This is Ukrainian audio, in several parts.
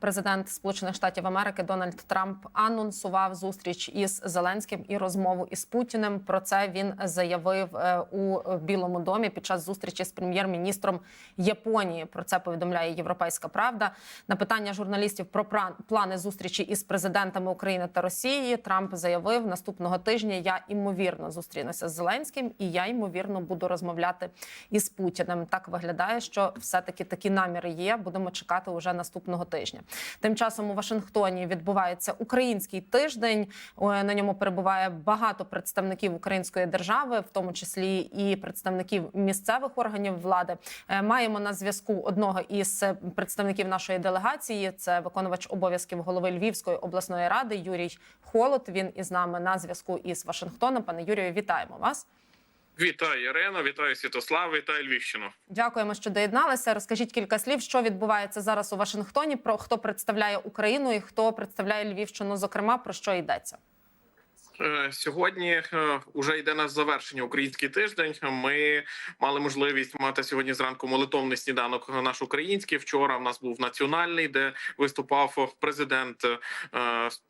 Президент Сполучених Штатів Америки Дональд Трамп анонсував зустріч із Зеленським і розмову із Путіним. Про це він заявив е, у Білому домі під час зустрічі з прем'єр-міністром Японії. Про це повідомляє Європейська Правда. На питання журналістів про плани зустрічі із президентами України та Росії. Трамп заявив наступного тижня. Я імовірно зустрінуся з Зеленським, і я ймовірно буду розмовляти із Путіним. Так виглядає, що все таки такі наміри є. Будемо чекати уже наступного тижня. Тим часом у Вашингтоні відбувається український тиждень. Е, На ньому перебуває багато представників української держави, в тому числі і представників місцевих органів влади. Е, Маємо на зв'язку одного із е, представників нашої делегації. Це виконувач обов'язків голови Львівської обласної ради Юрій Холод. Він із нами на зв'язку із Вашингтоном. Пане Юрію, вітаємо вас. Вітаю Ірено, вітаю Святослав, вітаю Львівщину. Дякуємо, що доєдналися. Розкажіть кілька слів, що відбувається зараз у Вашингтоні. Про хто представляє Україну і хто представляє Львівщину, зокрема про що йдеться. Е, Сьогодні вже йде на завершення український тиждень. Ми мали можливість мати сьогодні зранку молитовний сніданок наш український. Вчора в нас був національний, де виступав президент е,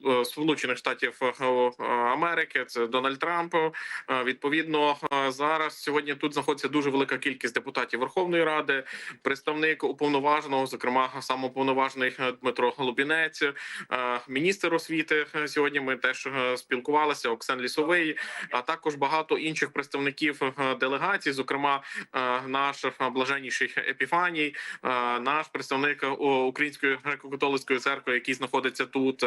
е, Сполучених Штатів е, Америки. Це Дональд Трамп. Е, Відповідно, е, зараз сьогодні тут знаходиться дуже велика кількість депутатів Верховної Ради, представник уповноваженого, зокрема самоуповноважений е, Дмитро Голубінець, е, міністр освіти. е, Сьогодні ми теж е, спілкувалися. Оксан Лісовий, а також багато інших представників е, делегацій, зокрема е, наш е, блаженніший Епіфаній, наш представник Української греко-католицької церкви, який знаходиться тут,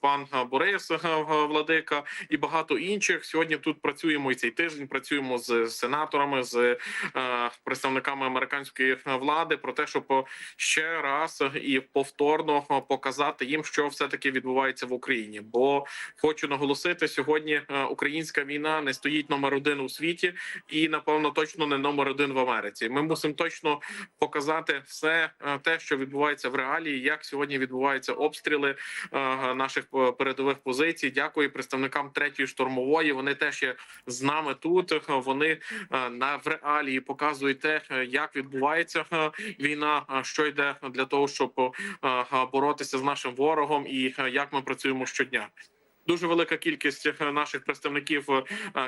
пан Борис Владика і багато інших. Сьогодні тут працюємо і цей тиждень. Працюємо з сенаторами, з представниками американської влади про те, щоб ще раз і повторно показати їм, що все таки відбувається в Україні. Бо хочу наголосити, сьогодні е, українська війна не стоїть номер один у світі, і напевно точно не номер один в Америці. Ми мусимо точно показати все е, те, що відбувається в реалії, як сьогодні відбуваються обстріли е, наших передових позицій. Дякую представникам третьої штурмової. Вони теж є з нами тут. Вони на в реалії показують те, як відбувається війна, що йде для того, щоб боротися з нашим ворогом, і як ми працюємо щодня. Дуже велика кількість е, наших представників е,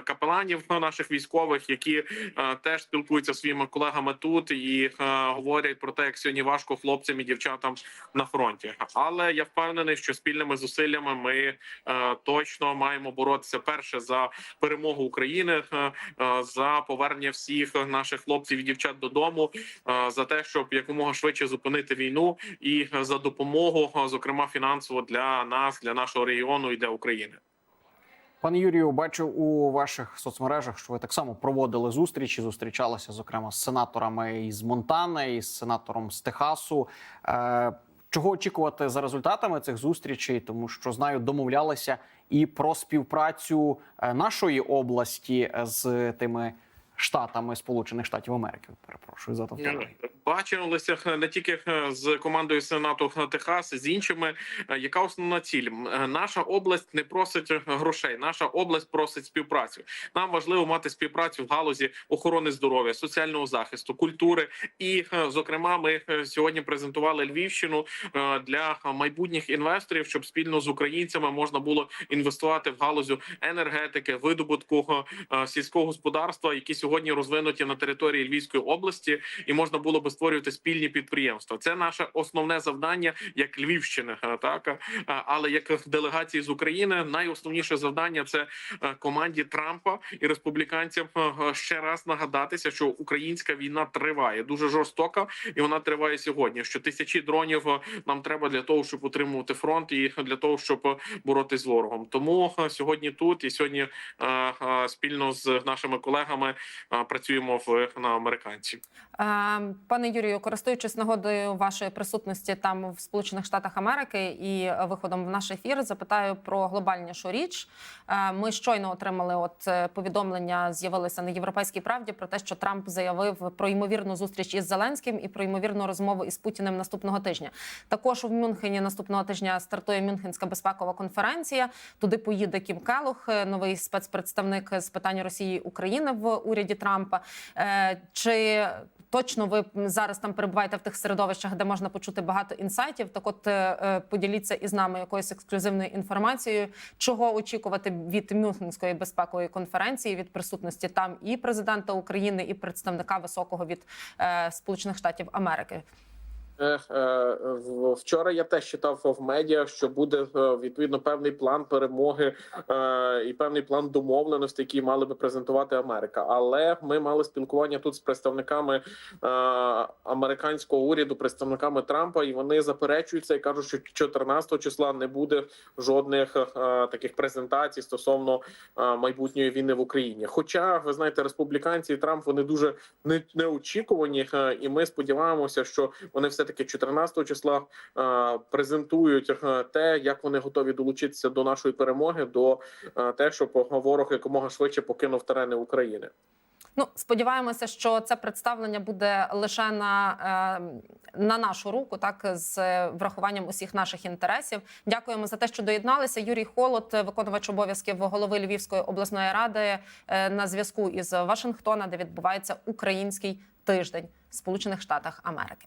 капеланів е, наших військових, які теж спілкуються своїми колегами тут і говорять про те, як сьогодні важко хлопцям і дівчатам на фронті. Але я впевнений, що спільними зусиллями ми точно маємо боротися перше за перемогу України, за повернення всіх наших хлопців і дівчат додому, за те, щоб якомога швидше зупинити війну, і за допомогу, зокрема фінансово для нас, для нашого регіону і для України. Пане Юрію, бачу у ваших соцмережах, що ви так само проводили зустрічі. Зустрічалися зокрема з сенаторами із Монтани, із сенатором з Техасу. Е, чого очікувати за результатами цих зустрічей? Тому що знаю, домовлялися і про співпрацю е, нашої області з тими штатами Сполучених Штатів Америки. Перепрошую за тавтологію. Бачилися не тільки е, з командою Сенату Техас, з іншими. Е, Яка основна ціль? Е, Наша область не просить грошей. Наша область просить співпрацю. Нам важливо мати співпрацю в галузі охорони здоров'я, соціального захисту, культури. І, е, зокрема, ми е, сьогодні презентували Львівщину е, для майбутніх інвесторів, щоб спільно з українцями можна було інвестувати в галузю енергетики, видобутку е, сільського господарства, які сьогодні розвинуті на території Львівської області, і можна було би створювати спільні підприємства. Це наше основне завдання як Львівщини, е, так е, але як делегації з України найосновніше завдання це е, команді Трампа і республіканцям ще раз нагадатися, що українська війна триває дуже жорстока, і вона триває сьогодні. Що тисячі дронів нам треба для того, щоб утримувати фронт, і для того, щоб боротися з ворогом. Тому сьогодні тут і сьогодні спільно з нашими колегами працюємо в на американці. Е, Пане Юрію, користуючись нагодою вашої присутності там в Сполучених Штатах Америки і виходом в наш ефір, запитаю про глобальнішу річ. Ми щойно отримали от е, повідомлення, з'явилися на європейській правді про те, що Трамп заявив про ймовірну зустріч із Зеленським і про ймовірну розмову із Путіним наступного тижня. Також у Мюнхені наступного тижня стартує Мюнхенська безпекова конференція. Туди поїде Кім Келух, е, новий спецпредставник з питань Росії України в уряді уряді Трампа. Е, Чи точно ви зараз там перебуваєте в тих середовищах, де можна почути багато інсайтів? Так, от е, е, поділіться із нами якоюсь ексклюзивною інформацією, чого очікувати від Мюнхенської безпекової конференції від присутності там і президента України, і представника високого від Сполучених Штатів Америки. Е, е, Вчора я теж читав в медіа, що буде е, відповідно певний план перемоги і певний план домовленості, які мали би презентувати Америка. Але ми мали спілкування тут з представниками американського уряду, представниками Трампа, і вони заперечуються і кажуть, що 14 числа не буде жодних таких презентацій стосовно майбутньої війни в Україні. Хоча ви знаєте, республіканці і Трамп вони дуже неочікувані, і ми сподіваємося, що вони все таки 14 числа е, презентують е, те, як вони готові долучитися до нашої перемоги, до е, те, щоб ворог якомога швидше покинув терени України. Ну, сподіваємося, що це представлення буде лише на, на нашу руку, так з врахуванням усіх наших інтересів. Дякуємо за те, що доєдналися. Юрій Холод, виконувач обов'язків голови Львівської обласної ради, на зв'язку із Вашингтона, де відбувається український тиждень в Сполучених Штатах Америки.